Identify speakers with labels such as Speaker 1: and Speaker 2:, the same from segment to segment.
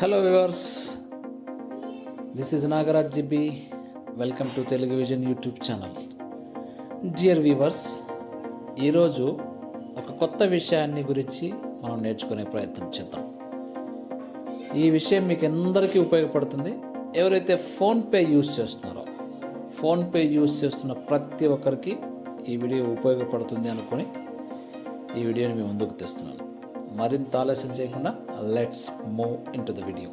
Speaker 1: Hello viewers this is Nagaraj GB welcome to Telugu vision YouTube channel dear viewers ఈరోజు ఒక కొత్త విషయాన్ని గురించి మనం నేర్చుకునే ప్రయత్నం చేద్దాం. ఈ విషయం మీకు అందరికీ ఉపయోగపడుతుంది. ఎవరైతే ఫోన్పే యూజ్ చేస్తున్నారో ఫోన్పే యూస్ చేస్తున్న ప్రతి ఒక్కరికి ఈ వీడియో ఉపయోగపడుతుంది అనుకొని ఈ వీడియోని మీ ముందుకు తెస్తున్నాను. మరింత ఆలస్యం చేయకుండా let's move into the video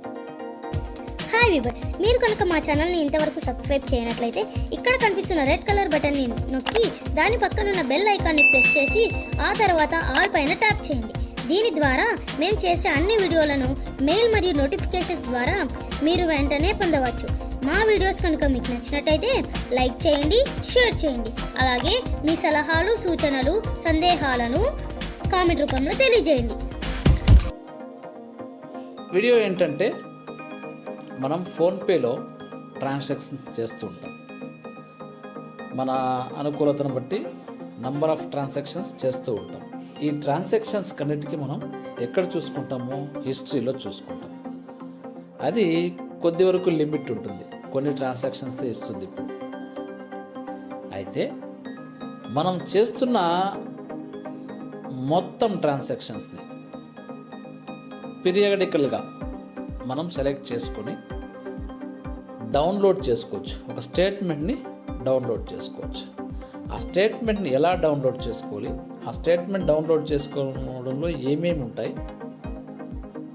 Speaker 2: hi viewer మీరు కనుక మా ఛానల్ని ఇంతవరకు సబ్స్క్రైబ్ చేయనట్లయితే ఇక్కడ కనిపిస్తున్న రెడ్ కలర్ బటన్ని నొక్కి దాని పక్కనున్న బెల్ ఐకాన్ని ప్రెస్ చేసి ఆ తర్వాత ఆల్ పైన ట్యాప్ చేయండి. దీని ద్వారా మేము చేసే అన్ని వీడియోలను మెయిల్ మరియు నోటిఫికేషన్స్ ద్వారా మీరు వెంటనే పొందవచ్చు. మా వీడియోస్ కనుక మీకు నచ్చినట్టయితే లైక్ చేయండి షేర్ చేయండి. అలాగే మీ సలహాలు సూచనలు సందేహాలను కామెంట్ రూపంలో తెలియజేయండి.
Speaker 1: వీడియో ఏంటంటే మనం ఫోన్పేలో ట్రాన్సాక్షన్స్ చేస్తూ ఉంటాం. మన అనుకూలతను బట్టి నంబర్ ఆఫ్ ట్రాన్సాక్షన్స్ చేస్తూ ఉంటాం. ఈ ట్రాన్సాక్షన్స్ కన్నిటికీ మనం ఎక్కడ చూసుకుంటామో హిస్టరీలో చూసుకుంటాం. అది కొద్ది వరకు లిమిట్ ఉంటుంది. కొన్ని ట్రాన్సాక్షన్స్ ఇస్తుంది ఇప్పుడు. అయితే మనం చేస్తున్న మొత్తం ట్రాన్సాక్షన్స్ని పీరియాడికల్గా మనం సెలెక్ట్ చేసుకొని డౌన్లోడ్ చేసుకోవచ్చు. ఒక స్టేట్మెంట్ని డౌన్లోడ్ చేసుకోవచ్చు. ఆ స్టేట్మెంట్ని ఎలా డౌన్లోడ్ చేసుకోవాలి? ఆ స్టేట్మెంట్ డౌన్లోడ్ చేసుకోవడంలో ఏమేమి ఉంటాయి?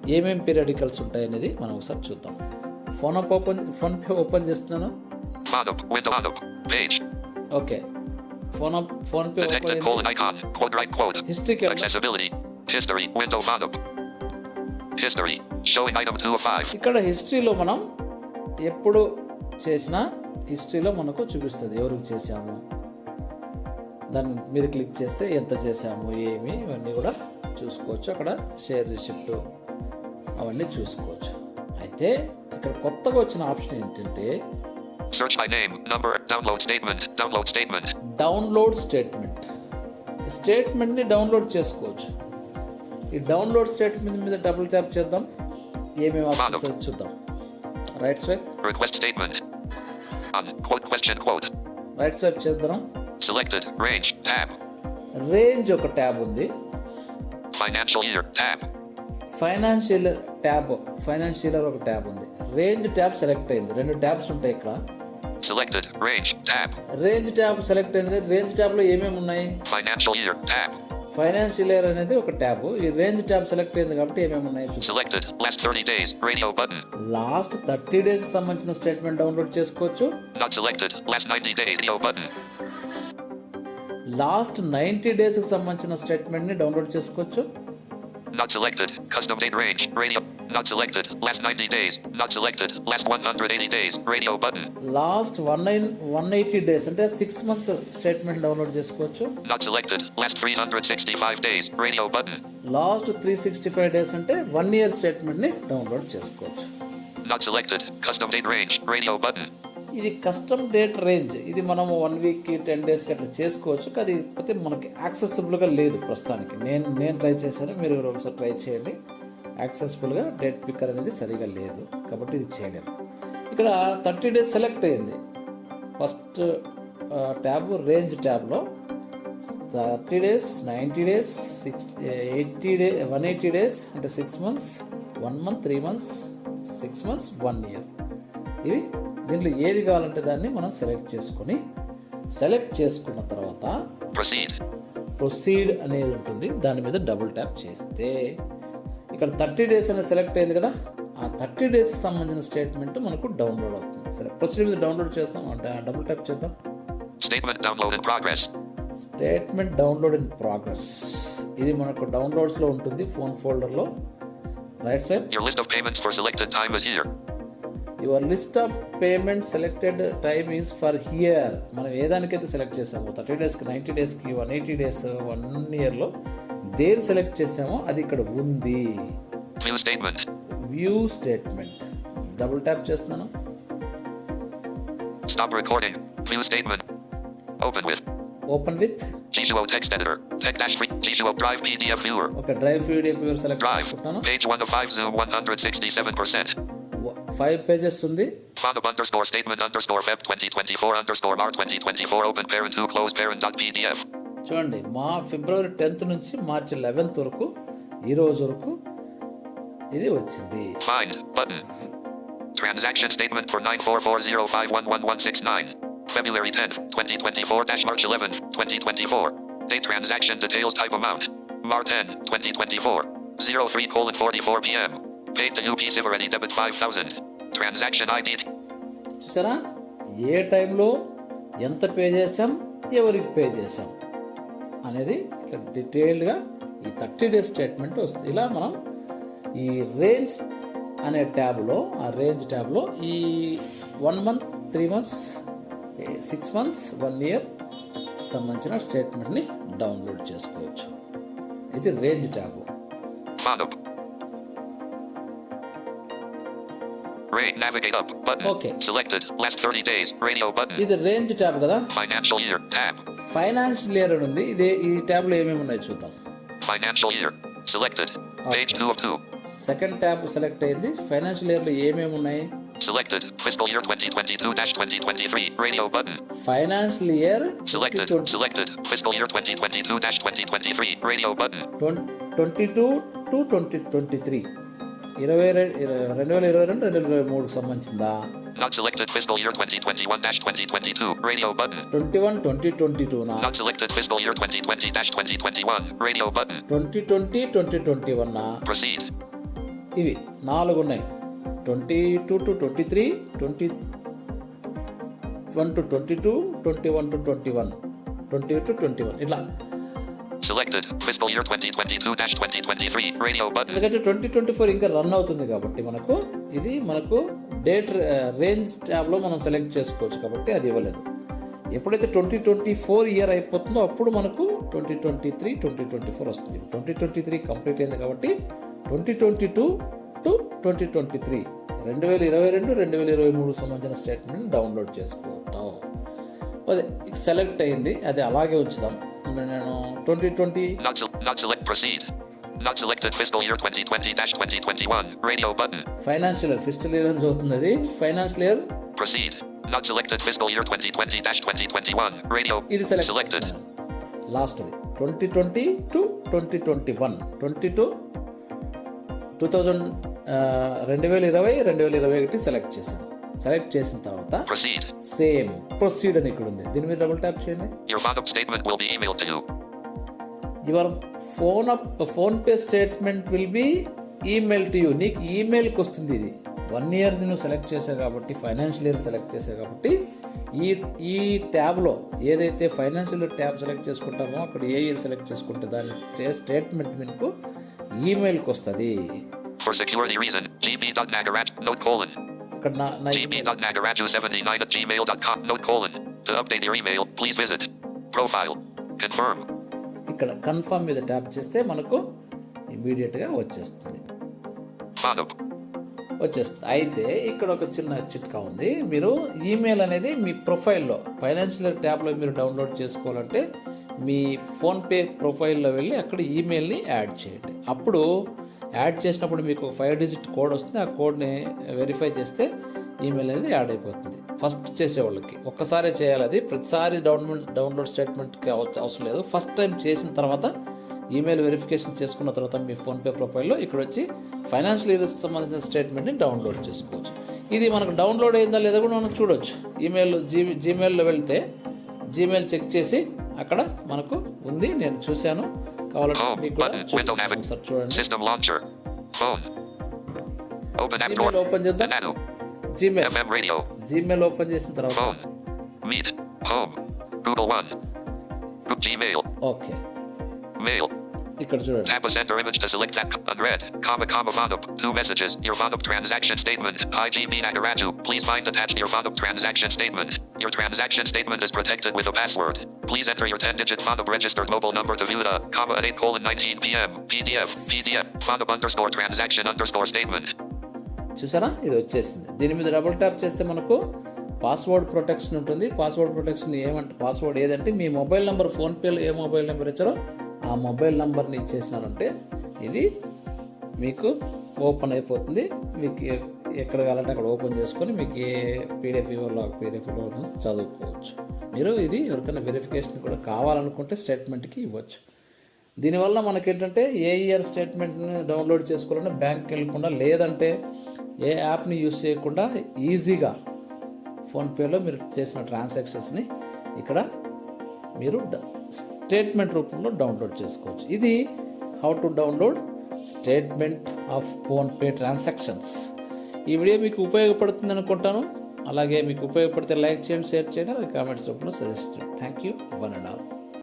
Speaker 1: ఏమేమి పీరియాడికల్స్ ఉంటాయి అనేది మనం ఒకసారి చూద్దాం. Phone app open PhonePe open చేస్తున్నాను. Okay. Phone app PhonePe
Speaker 3: detected
Speaker 1: open
Speaker 3: colon icon, quote right quote,
Speaker 1: హిస్టరీకి వెళ్దాం
Speaker 3: accessibility, history, window bottom, history, showing item 2 of 5,
Speaker 1: ఇక్కడ హిస్టరీలో మనం ఎప్పుడు చేసినా హిస్టరీలో మనకు చూపిస్తుంది. ఎవరికి చేసాము దాని మీద క్లిక్ చేస్తే ఎంత చేసాము ఏమి ఇవన్నీ కూడా చూసుకోవచ్చు. అక్కడ షేర్ రిసిప్ట్ అవన్నీ చూసుకోవచ్చు. అయితే ఇక్కడ కొత్తగా వచ్చిన ఆప్షన్ ఏంటంటే
Speaker 3: search by name, number, download statement, download statement,
Speaker 1: download statement స్టేట్మెంట్ని download చేసుకోవచ్చు. ఈ డౌన్లోడ్ స్టేట్మెంట్ మీద డబుల్ ట్యాప్ చేద్దాం. ఏమేమి ఆప్షన్స్ చూద్దాం.
Speaker 3: Right swipe on, quote question quote,
Speaker 1: right swipe చేద్దాం.
Speaker 3: Selected, range, tab,
Speaker 1: రేంజ్ ఒక ట్యాబ్ ఉంది.
Speaker 3: Financial year, tab,
Speaker 1: financial tab financial ఒక ట్యాబ్ ఉంది. రేంజ్ ట్యాబ్ సెలెక్ట్ అయింది. రెండు ట్యాబ్స్ ఉంటాయి ఇక్కడ.
Speaker 3: Selected, range, tab,
Speaker 1: range tab select అయింది. రేంజ్ ట్యాబ్లో ఏమేమి ఉన్నాయి?
Speaker 3: Financial year, tab,
Speaker 1: financial year అనేది ఒక ట్యాబ్ ఈ రేంజ్ ట్యాబ్ సెలెక్ట్ అయింది కాబట్టి ఏమేమి ఉన్నాయి చూద్దాం.
Speaker 3: Selected, last 30 days, radio button,
Speaker 1: last thirty days సంబంధించిన స్టేట్మెంట్ డౌన్లోడ్ చేసుకోవచ్చు.
Speaker 3: Not selected, last 90 days, radio button,
Speaker 1: last ninety డేస్కి సంబంధించిన స్టేట్మెంట్ని డౌన్లోడ్ చేసుకోవచ్చు.
Speaker 3: Not selected. Custom date range. Radio. Not selected. Last 90 days. Not selected. Last 180 days. Radio button.
Speaker 1: Nine one eighty days అంటే six months statement download చేసుకోవచ్చు
Speaker 3: Not selected. Last 365 days. Radio button.
Speaker 1: Sixty five days అంటే one year స్టేట్మెంట్ని download చేసుకోవచ్చు
Speaker 3: Not selected. Custom date range. Radio button.
Speaker 1: ఇది custom date range ఇది మనం one వీక్కి ten డేస్కి అట్లా చేసుకోవచ్చు. కానీ కాకపోతే మనకి యాక్సెసిబుల్గా లేదు ప్రస్తుతానికి. నేను నేను ట్రై చేశాను. మీరు ఒకసారి ట్రై చేయండి. యాక్సెసిబుల్గా డేట్ పిక్కర్ అనేది సరిగా లేదు. కాబట్టి ఇది చేయలేము. ఇక్కడ థర్టీ డేస్ సెలెక్ట్ అయింది. ఫస్ట్ ట్యాబ్ రేంజ్ ట్యాబ్లో thirty days ninety days six eighty day one eighty days అంటే six months one month three months six months one year ఇవి. దీంట్లో ఏది కావాలంటే దాన్ని మనం సెలెక్ట్ చేసుకొని సెలెక్ట్ చేసుకున్న తర్వాత. ప్రొసీడ్ అనేది ఉంటుంది. దాని మీద డబుల్ ట్యాప్ చేస్తే. ఇక్కడ థర్టీ డేస్ అనేది సెలెక్ట్ అయింది కదా? ఆ థర్టీ డేస్కి సంబంధించిన స్టేట్మెంట్ మనకు డౌన్లోడ్ అవుతుంది. సరే ప్రొసీడ్ మీద డౌన్లోడ్ చేస్తాం. అంటే డబుల్ ట్యాప్ చేద్దాం.
Speaker 3: Statement download in progress.
Speaker 1: Statement download in progress ఇది మనకు డౌన్లోడ్స్లో ఉంటుంది phone ఫోల్డర్లో
Speaker 3: right side of payments for selected time is here.
Speaker 1: Your list of payment selected time is for here మనం ఏ దానికైతే సెలెక్ట్ చేసామో థర్టీ డేస్కి నైంటీ డేస్కి వన్ ఎయిటీ డేస్ వన్ ఇయర్లో దేని సెలెక్ట్ చేసామో అది ఇక్కడ ఉంది. వ్యూ స్టేట్మెంట్ డబుల్ ట్యాప్ చేస్తున్నాను
Speaker 3: Stop recording. View statement. Open with.
Speaker 1: Open with
Speaker 3: Gisuo text editor. Tech dash free. Gisuo drive PDF viewer.
Speaker 1: ఒక drive PDF viewer select
Speaker 3: Drive. Page 1 of 5 Zoom 167%.
Speaker 1: Five pages ఉంది
Speaker 3: Fonab underscore statement underscore Feb 2024 underscore Mar 2024 open parent 2 close parent dot PDF.
Speaker 1: చూడండి మా February tenth నుంచి మార్చి eleventh వరకు ఈ రోజు వరకు ఇది వచ్చింది
Speaker 3: Find button. Transaction statement for 944051169. February 10th, 2024 dash March 11th, 2024. Date transaction details type amount. Mar 10, 2024. 03 colon 44 p.m. Paid to UP Civaredi debit 5000. Transaction ID
Speaker 1: చూసారా? ఏ టైంలో ఎంత పే చేసాం ఎవరికి పే చేసాం అనేది ఇట్లా డీటెయిల్డ్గా ఈ థర్టీ డేస్ స్టేట్మెంట్ వస్తుంది. ఇలా మనం ఈ రేంజ్ అనే ట్యాబ్లో ఆ రేంజ్ ట్యాబ్లో ఈ one month three months six months one year సంబంధించిన స్టేట్మెంట్ని డౌన్లోడ్ చేసుకోవచ్చు. ఇది range
Speaker 3: tab. Rate navigate up button.
Speaker 1: Okay.
Speaker 3: Selected. Last 30 days. Radio button.
Speaker 1: ఇది రేంజ్ ట్యాబ్ కదా
Speaker 3: Financial year tab.
Speaker 1: Financial year అని ఉంది ఇదే ఈ ట్యాబ్లో ఏమేమి ఉన్నాయో చూద్దాం
Speaker 3: Financial year. Selected. Page 2 of 2.
Speaker 1: Second tab select అయింది ఫైనాన్షియల్ ఇయర్లో ఏమేమి ఉన్నాయి
Speaker 3: Selected. Fiscal year 2022-2023. Radio button.
Speaker 1: Financial year
Speaker 3: Selected. Selected. Fiscal year 2022-2023. Radio button.
Speaker 1: Twenty two to twenty twenty three ఇరవై రెండు వేల ఇరవై రెండు రెండు వేల ఇరవై మూడుకి సంబంధించిందా
Speaker 3: Not selected. Fiscal year 2021-2022. Radio button.
Speaker 1: Twenty one twenty twenty టూనా
Speaker 3: Not selected. Fiscal year 2020-2021. Radio button.
Speaker 1: Twenty twenty twenty twenty వన్నా
Speaker 3: Proceed.
Speaker 1: ఇవి నాలుగు ఉన్నాయి twenty two to twenty three twenty one to twenty two twenty one to twenty one twenty to twenty one ఇట్లా
Speaker 3: Selected. Fiscal year 2022-2023. Radio button.
Speaker 1: ఎందుకంటే twenty twenty four ఇంకా run అవుతుంది కాబట్టి మనకు ఇది మనకు డేట్ రేంజ్ ట్యాబ్లో మనం సెలెక్ట్ చేసుకోవచ్చు కాబట్టి అది ఇవ్వలేదు ఎప్పుడైతే ట్వంటీ ట్వంటీ ఫోర్ ఇయర్ అయిపోతుందో అప్పుడు మనకు twenty twenty three twenty twenty four వస్తుంది ట్వంటీ ట్వంటీ త్రీ కంప్లీట్ అయింది కాబట్టి twenty twenty two to twenty twenty three రెండు వేల ఇరవై రెండు రెండు వేల ఇరవై మూడు సంబంధించిన స్టేట్మెంట్ డౌన్లోడ్ చేసుకుంటాం అదే సెలెక్ట్ అయింది అది అలాగే ఉంచుదాం నేను twenty twenty
Speaker 3: Not, selected. Fiscal year 2020-2021. Radio button.
Speaker 1: Financial year fiscal year అని చదువుతుంది అది financial year
Speaker 3: Proceed. Not selected. Fiscal year 2020-2021. Radio.
Speaker 1: ఇది సెలెక్ట్
Speaker 3: Selected.
Speaker 1: లాస్ట్ అది twenty twenty to twenty twenty one twenty two two thousand రెండు వేల ఇరవై రెండు వేల ఇరవై ఒకటి సెలెక్ట్ చేశాను సెలెక్ట్ చేసిన తర్వాత. సేమ్ ప్రొసీడ్ అని ఇక్కడ ఉంది దీని మీద డబుల్ ట్యాప్ చేయండి.
Speaker 3: Your phone app PhonePe statement will be email to you
Speaker 1: నీకు ఈమెయిల్కి వస్తుంది ఇది వన్ ఇయర్ నువ్వు సెలెక్ట్ చేసావు కాబట్టి ఫైనాన్షియల్ ఇయర్ సెలెక్ట్ చేసావు కాబట్టి ఈ ఈ ట్యాబ్లో ఏదైతే ఫైనాన్షియల్ ట్యాబ్ సెలెక్ట్ చేసుకుంటామో అక్కడ ఏ ఇయర్ సెలెక్ట్ చేసుకుంటే దాని స్టేట్మెంట్ మీకు ఈమెయిల్కి వస్తుంది
Speaker 3: For security reason, note colon.
Speaker 1: ఇక్కడ నా నా
Speaker 3: gb.nagaraju79 at gmail.com, note colon. To update your email, please visit. Profile. Confirm.
Speaker 1: ఇక్కడ కన్ఫర్మ్ మీద ట్యాప్ చేస్తే మనకు ఇమీడియట్గా వచ్చేస్తుంది. వచ్చేస్తుంది అయితే ఇక్కడ ఒక చిన్న చిట్కా ఉంది మీరు ఈమెయిల్ అనేది మీ ప్రొఫైల్లో ఫైనాన్షియల్ ట్యాబ్లో మీరు డౌన్లోడ్ చేసుకోవాలంటే మీ ఫోన్పే ప్రొఫైల్లో వెళ్ళి అక్కడ ఈమెయిల్ని యాడ్ చేయండి అప్పుడు యాడ్ చేసినప్పుడు మీకు ఫైవ్ డిజిట్ కోడ్ వస్తుంది. ఆ కోడ్ని వెరిఫై చేస్తే ఈమెయిల్ అనేది యాడ్ అయిపోతుంది. ఫస్ట్ చేసేవాళ్ళకి. ఒక్కసారే చేయాలి అది. ప్రతిసారి డౌన్లోడ్ డౌన్లోడ్ స్టేట్మెంట్కి అవసరం లేదు. ఫస్ట్ టైం చేసిన తర్వాత ఈమెయిల్ వెరిఫికేషన్ చేసుకున్న తర్వాత మీ ఫోన్పే ప్రొఫైల్లో ఇక్కడ వచ్చి ఫైనాన్షియల్ ఇయర్ సంబంధించిన స్టేట్మెంట్ని డౌన్లోడ్ చేసుకోవచ్చు. ఇది మనకు డౌన్లోడ్ అయిందా లేదా కూడా మనం చూడొచ్చు. ఈమెయిల్ జీ జీమెయిల్లో వెళ్తే జీమెయిల్ చెక్ చేసి అక్కడ మనకు ఉంది. నేను చూశాను. కావాలంటే
Speaker 3: Home
Speaker 1: మీకు కూడా
Speaker 3: button. Window
Speaker 1: చూపిస్తాను.
Speaker 3: navig.
Speaker 1: ఒకసారి చూడండి
Speaker 3: System launcher. Phone. Open app
Speaker 1: Gmail
Speaker 3: door.
Speaker 1: Open చేద్దాం
Speaker 3: Nano.
Speaker 1: Gmail
Speaker 3: FM radio.
Speaker 1: Gmail open చేసిన తర్వాత
Speaker 3: Phone. Meet. Home. Google One. Go- Gmail.
Speaker 1: Okay
Speaker 3: Mail.
Speaker 1: ఇక్కడ చూడండి
Speaker 3: Tap a center image to select that unread. Comma comma Vonop. Two messages. Your Vonop transaction statement. IGB Nagaraju. Please find attached your Vonop transaction statement. Your transaction statement is protected with a password. Please enter your 10-digit Vonop registered mobile number to view the comma at 8 colon 19 p.m. PDF. PDF. Vonop underscore transaction underscore statement.
Speaker 1: చూసారా ఇది వచ్చేసింది దీని మీద double tap చేస్తే మనకు password protection ఉంటుంది password protection ఏమంటే password ఏదంటే మీ మొబైల్ నెంబర్ ఫోన్పేలో ఏ మొబైల్ నెంబర్ ఇచ్చారో ఆ మొబైల్ నెంబర్ని ఇచ్చేసినారంటే ఇది మీకు ఓపెన్ అయిపోతుంది. మీకు ఎక్కడ కావాలంటే అక్కడ ఓపెన్ చేసుకొని మీకు ఏ పీడిఎఫ్ ఇవ్వాలో పీడిఎఫ్ చదువుకోవచ్చు. మీరు ఇది ఎవరికైనా వెరిఫికేషన్ కూడా కావాలనుకుంటే స్టేట్మెంట్కి ఇవ్వచ్చు. దీనివల్ల మనకేంటంటే ఏ ఇయర్ స్టేట్మెంట్ని డౌన్లోడ్ చేసుకోవాలన్నా బ్యాంక్కి వెళ్ళకుండా లేదంటే ఏ యాప్ని యూస్ చేయకుండా ఈజీగా ఫోన్పేలో మీరు చేసిన ట్రాన్సాక్షన్స్ని ఇక్కడ మీరు డ- స్టేట్మెంట్ రూపంలో డౌన్లోడ్ చేసుకోవచ్చు. ఇది how to download statement of PhonePe transactions ఈ వీడియో మీకు ఉపయోగపడుతుంది అనుకుంటాను. అలాగే మీకు ఉపయోగపడితే లైక్ చేయండి షేర్ చేయండి అలాగే కామెంట్స్ రూపంలో suggest thank you one and all